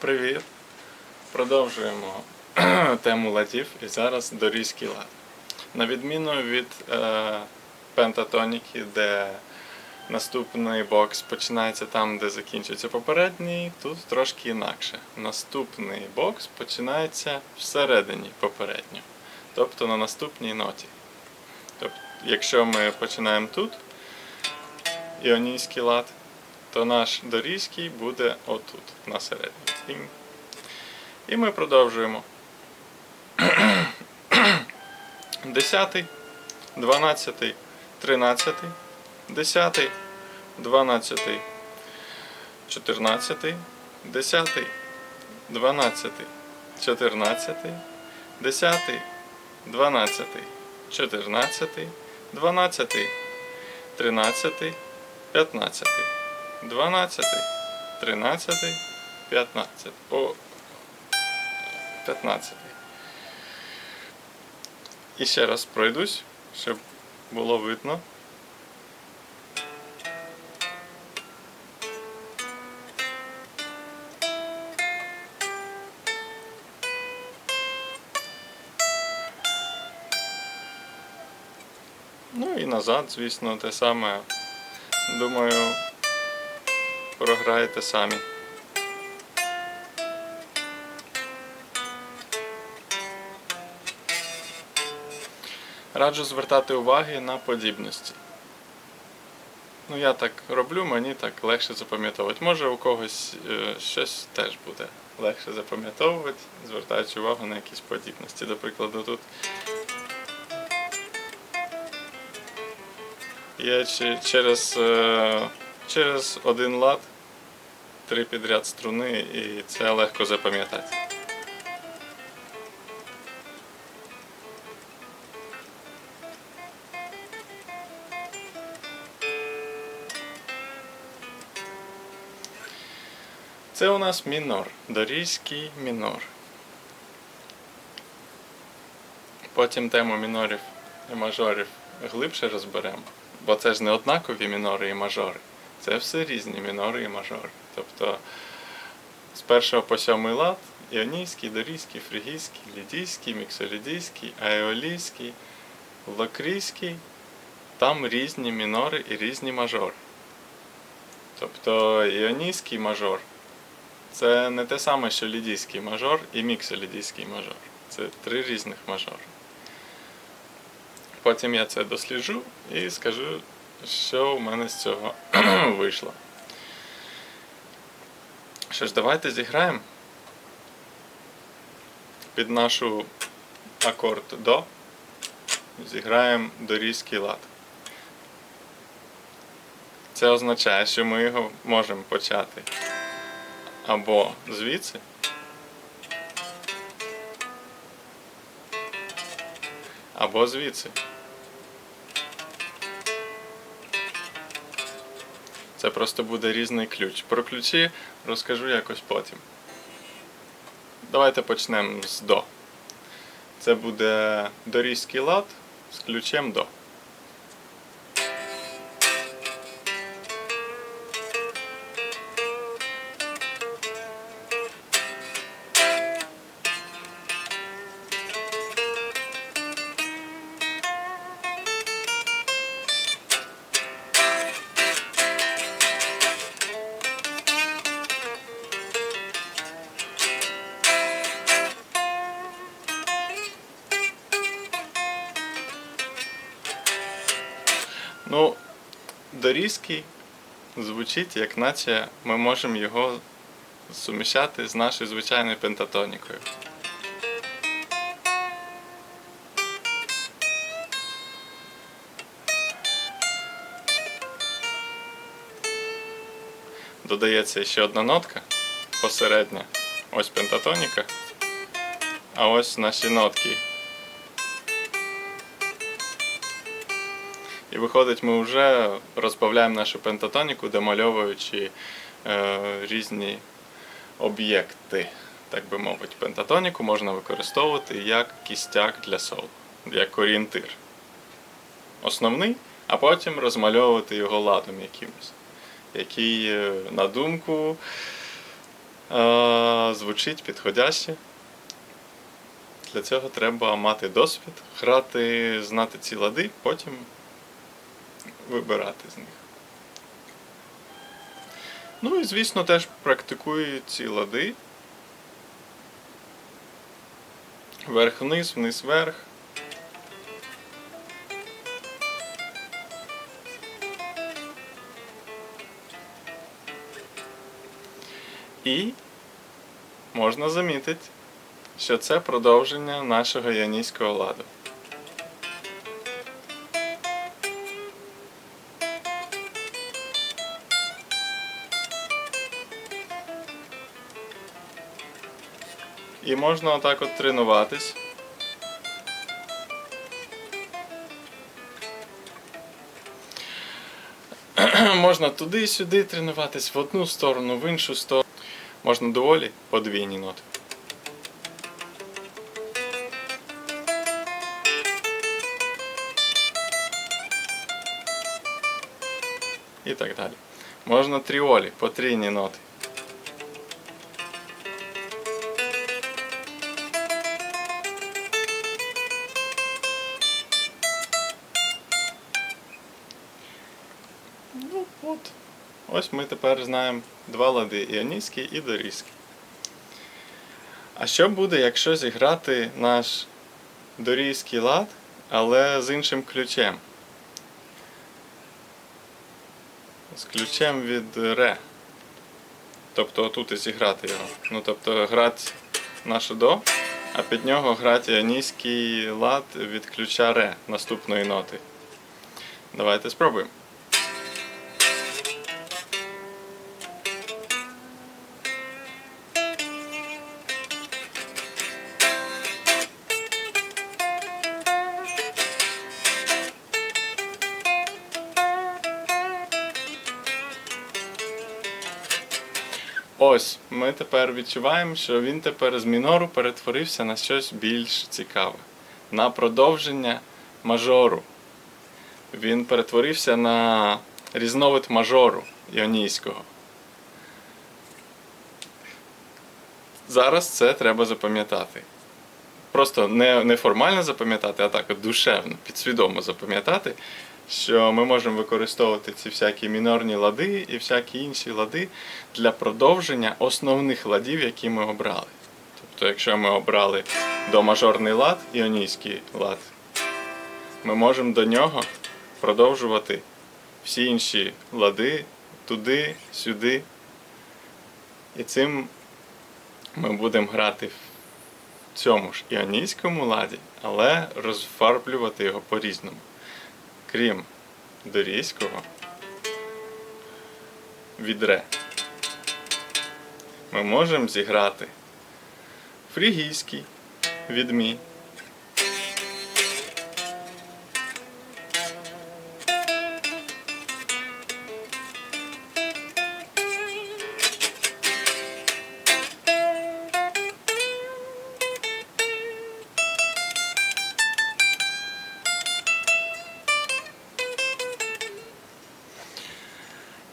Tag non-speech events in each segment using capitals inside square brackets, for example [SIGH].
Привіт! Продовжуємо [CLEARS THROAT] тему ладів і зараз дорізький лад. На відміну від е, пентатоніки, де наступний бокс починається там, де закінчується попередній, тут трошки інакше. Наступний бокс починається всередині попереднього, тобто на наступній ноті. Тобто, якщо ми починаємо тут, іонійський лад, то наш дорізький буде отут, на середній. І ми продовжуємо. [CLEARS THROAT] Десятий, дванадцятий, тринадцятий, десятий, дванадцятий, чотирнадцятий, десятий, дванадцятий, чотирнадцятий, десятий, дванадцятий, чотирнадцятий, дванадцятий, тринадцятий, п'ятнадцятий, дванадцятий, тринадцятий, п'ятнадцятий. О, 15. І ще раз пройдусь, щоб було видно. Ну і назад, звісно, те саме. Думаю, програєте самі. Раджу звертати уваги на подібності. Ну, я так роблю, мені так легше запам'ятовувати. Може у когось е, щось теж буде легше запам'ятовувати, звертаючи увагу на якісь подібності. До прикладу, тут є через, е, через один лад три підряд струни, і це легко запам'ятати. Це у нас мінор, дорізький мінор. Потім тему мінорів і мажорів глибше розберемо, бо це ж не однакові мінори і мажори. Це все різні мінори і мажори. Тобто з першого по сьомий лад іонійський, дорізький, фрігійський, лідійський, міксолідійський, аеолійський, лакрійський. Там різні мінори і різні мажори. Тобто іонійський мажор це не те саме, що лідійський мажор і міксолідійський мажор. Це три різних мажори. Потім я це досліджу і скажу, що у мене з цього [CLEARS THROAT] вийшло. Що ж, давайте зіграємо під нашу акорд до. Зіграємо дорізький лад. Це означає, що ми його можемо почати або звідси, або звідси. Це просто буде різний ключ. Про ключі розкажу якось потім. Давайте почнемо з до. Це буде дорізький лад з ключем до. Ну, дорізький звучить, як наче ми можемо його суміщати з нашою звичайною пентатонікою. Додається ще одна нотка посередня. Ось пентатоніка. А ось наші нотки. І виходить, ми вже розбавляємо нашу пентатоніку, домальовуючи е, різні об'єкти, так би мовити. Пентатоніку можна використовувати як кістяк для соло, як орієнтир. Основний, а потім розмальовувати його ладом якимось, який, е, на думку е, звучить підходяще. Для цього треба мати досвід, грати, знати ці лади, потім вибирати з них. Ну і звісно теж практикую ці лади. Вверх-вниз, вниз-вверх. І можна замітити, що це продовження нашого іонійського ладу. І можна отак от тренуватись. [CLEARS THROAT] можна туди і сюди тренуватись, в одну сторону, в іншу сторону. Можна доволі подвійні ноти. І так далі. Можна тріолі, потрійні ноти. От. Ось ми тепер знаємо два лади іонійський і дорізький. А що буде, якщо зіграти наш дорізький лад, але з іншим ключем? З ключем від ре. Тобто отут і зіграти його. Ну тобто грати наше до, а під нього грати іонійський лад від ключа ре наступної ноти. Давайте спробуємо. Ось, ми тепер відчуваємо, що він тепер з мінору перетворився на щось більш цікаве. На продовження мажору. Він перетворився на різновид мажору іонійського. Зараз це треба запам'ятати. Просто не, не формально запам'ятати, а так душевно, підсвідомо запам'ятати, що ми можемо використовувати ці всякі мінорні лади і всякі інші лади для продовження основних ладів, які ми обрали. Тобто, якщо ми обрали домажорний лад, іонійський лад, ми можемо до нього продовжувати всі інші лади туди, сюди. І цим ми будемо грати в цьому ж іонійському ладі, але розфарблювати його по-різному. Крім дорійського, відре. Ми можемо зіграти фрігійський від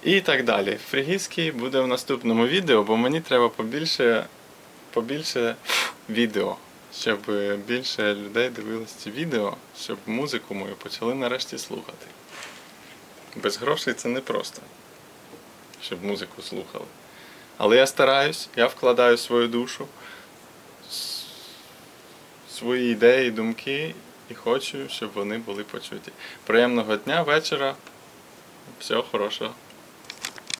І так далі. Фрігійський буде в наступному відео, бо мені треба побільше, побільше відео, щоб більше людей дивилось ці відео, щоб музику мою почали нарешті слухати. Без грошей це непросто, щоб музику слухали. Але я стараюсь, я вкладаю свою душу, свої ідеї, думки і хочу, щоб вони були почуті. Приємного дня, вечора. Всього хорошого.